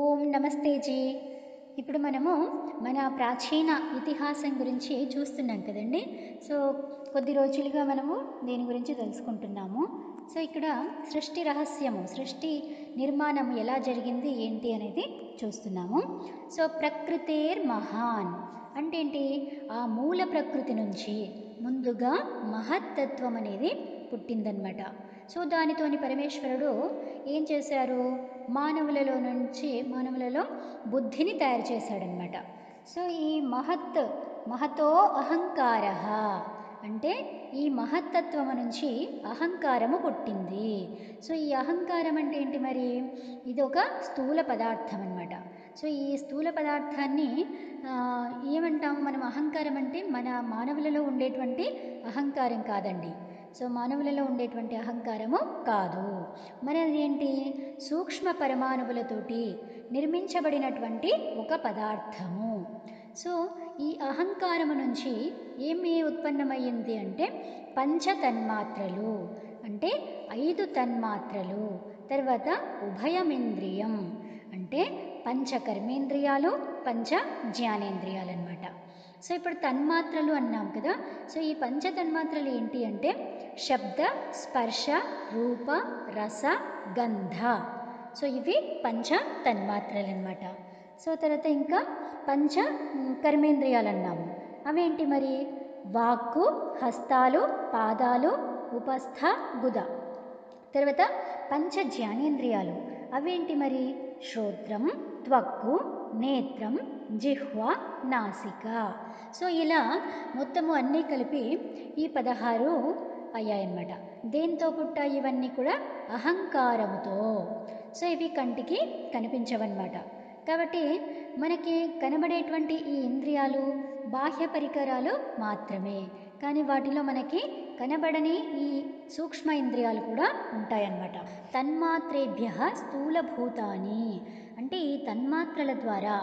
ఓం నమస్తే జీ. ఇప్పుడు మనము మన ప్రాచీన ఇతిహాసం గురించి చూస్తున్నాం కదండి. సో కొద్ది రోజులుగా మనము దీని గురించి తెలుసుకుంటున్నాము. సో ఇక్కడ సృష్టి రహస్యము సృష్టి నిర్మాణం ఎలా జరిగింది ఏంటి అనేది చూస్తున్నాము. సో ప్రకృతేర్ మహాన్ అంటే ఏంటి ఆ మూల ప్రకృతి నుంచి ముందుగా మహత్తత్వం అనేది పుట్టిందనమాట. సో దానితోని పరమేశ్వరుడు ఏం చేశారు? మానవులలో నుంచి మానవులలో బుద్ధిని తయారు చేశాడనమాట సో ఈ మహత్ మహతో అహంకార అంటే ఈ మహత్తత్వం నుంచి అహంకారము పుట్టింది. సో ఈ అహంకారం అంటే ఏంటి మరి? ఇది ఒక స్థూల పదార్థం అనమాట సో ఈ స్థూల పదార్థాన్ని ఏమంటాము మనం? అహంకారం అంటే మన మానవులలో ఉండేటువంటి అహంకారం కాదండి. సో మానవులలో ఉండేటువంటి అహంకారము కాదు. మరి అదేంటి సూక్ష్మ పరమాణువులతోటి నిర్మించబడినటువంటి ఒక పదార్థము. సో ఈ అహంకారము నుంచి ఏమి ఉత్పన్నమయ్యింది అంటే పంచ తన్మాత్రలు అంటే ఐదు తన్మాత్రలు తర్వాత ఉభయమింద్రియం అంటే పంచ కర్మేంద్రియాలు పంచ జ్ఞానేంద్రియాలు అనమాట సో ఇప్పుడు తన్మాత్రలు అన్నాం కదా. సో ఈ పంచ తన్మాత్రలు ఏంటి అంటే శబ్ద స్పర్శ రూప రస గంధ. సో ఇవి పంచ తన్మాత్రలు అనమాట సో తర్వాత ఇంకా పంచ కర్మేంద్రియాలు అన్నాము. అవేంటి మరి? వాక్కు హస్తాలు పాదాలు ఉపస్థ గుద. తర్వాత పంచ జ్ఞానేంద్రియాలు అవేంటి మరి? శ్రోత్రం త్వక్కు నేత్రం జిహ్వ నాసిక. సో ఇలా మొత్తము అన్నీ కలిపి ఈ పదహారు అయ్యాయన్నమాట. దేంతో పుట్టాయి ఇవన్నీ కూడా? అహంకారముతో. సో ఇవి కంటికి కనిపించవన్నమాట. కాబట్టి మనకి కనబడేటువంటి ఈ ఇంద్రియాలు బాహ్య పరికరాలు మాత్రమే. కానీ వాటిలో మనకి కనబడని ఈ సూక్ష్మ ఇంద్రియాలు కూడా ఉంటాయన్నమాట. తన్మాత్రేభ్య స్థూలభూతాని. అంటే ఈ తన్మాత్రల ద్వారా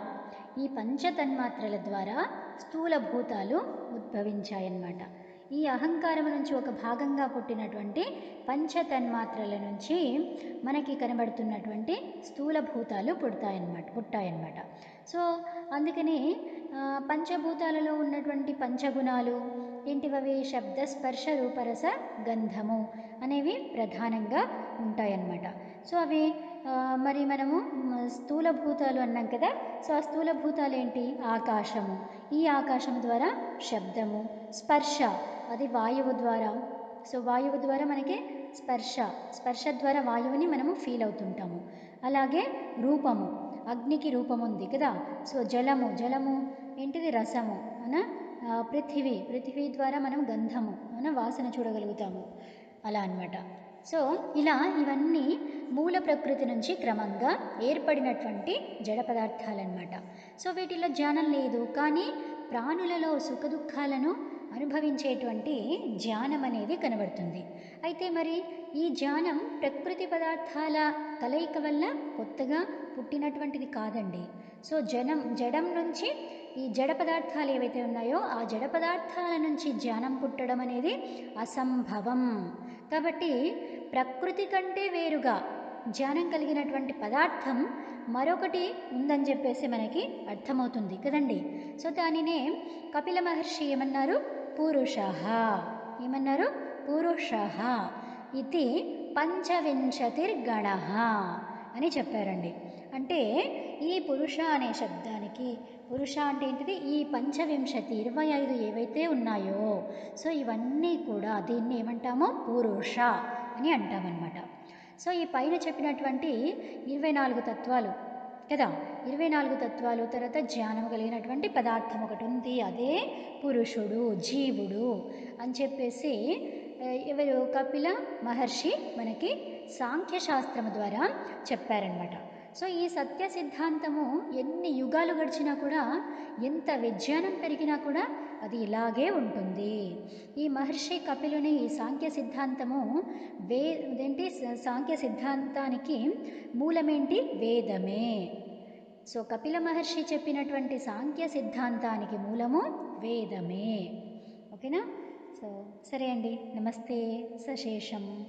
ఈ పంచ తన్మాత్రల ద్వారా స్థూలభూతాలు ఉద్భవించాయన్నమాట. ఈ అహంకారం నుంచి ఒక భాగంగా పుట్టినటువంటి పంచ తన్మాత్రల నుంచి మనకి కనబడుతున్నటువంటి స్థూలభూతాలు పుడతాయన్నమాట పుట్టాయన్నమాట. సో అందుకని పంచభూతాలలో ఉన్నటువంటి పంచగుణాలు ఏంటివవి? శబ్ద స్పర్శ రూపరస గంధము అనేవి ప్రధానంగా ఉంటాయన్నమాట. సో అవి మరి మనము స్థూల భూతాలు అన్నాం కదా సో ఆ స్థూల భూతాలు ఏంటి ఆకాశము. ఈ ఆకాశం ద్వారా శబ్దము స్పర్శ అది వాయువు ద్వారా. సో వాయువు ద్వారా మనకి స్పర్శ స్పర్శ ద్వారా వాయువుని మనము ఫీల్ అవుతుంటాము. అలాగే రూపము. అగ్నికి రూపం ఉంది కదా. సో జలము జలము ఏంటిది? రసము అనా? పృథివీ పృథివీ ద్వారా మనం గంధము మన వాసన చూడగలుగుతాము. అలా అనమాట సో ఇలా ఇవన్నీ మూల ప్రకృతి నుంచి క్రమంగా ఏర్పడినటువంటి జడ పదార్థాలన్నమాట. సో వీటిలో జ్ఞానం లేదు. కానీ ప్రాణులలో సుఖదుఖాలను అనుభవించేటువంటి జ్ఞానం అనేది కనబడుతుంది. అయితే మరి ఈ జ్ఞానం ప్రకృతి పదార్థాల కలయిక వల్ల కొత్తగా పుట్టినటువంటిది కాదండి. సో జనం జడం నుంచి ఈ జడ పదార్థాలు ఏవైతే ఉన్నాయో ఆ జడ పదార్థాల నుంచి జ్ఞానం పుట్టడం అనేది అసంభవం. కాబట్టి ప్రకృతి కంటే వేరుగా జ్ఞానం కలిగినటువంటి పదార్థం మరొకటి ఉందని చెప్పేసి మనకి అర్థమవుతుంది కదండి. సో దానినే కపిల మహర్షి ఏమన్నారు? పురుష. ఏమన్నారు? పురుష. ఇది పంచవింశతిర్గణ అని చెప్పారండి. అంటే ఈ పురుష అనే శబ్దానికి పురుష అంటే ఏంటిది? ఈ పంచవింశతి ఇరవై ఐదు ఏవైతే ఉన్నాయో సో ఇవన్నీ కూడా దీన్ని ఏమంటామో? పురుష అని అంటామన్నమాట. సో ఈ పైన చెప్పినటువంటి ఇరవై నాలుగు తత్వాలు కదా? ఇరవై నాలుగు తత్వాలు తర్వాత జ్ఞానం కలిగినటువంటి పదార్థం ఒకటి ఉంది. అదే పురుషుడు జీవుడు అని చెప్పేసి ఎవరు? కపిల మహర్షి మనకి సాంఖ్యశాస్త్రము ద్వారా చెప్పారనమాట సో ఈ సత్య సిద్ధాంతము ఎన్ని యుగాలు గడిచినా కూడా ఎంత విజ్ఞానం పెరిగినా కూడా అది ఇలాగే ఉంటుంది. ఈ మహర్షి కపిలుని ఈ సాంఖ్య సిద్ధాంతము వే ఏంటి సాంఖ్య సిద్ధాంతానికి మూలమేంటి? వేదమే. సో కపిల మహర్షి చెప్పినటువంటి సాంఖ్య సిద్ధాంతానికి మూలము వేదమే. ఓకేనా? సో సరే అండి. నమస్తే. సశేషం.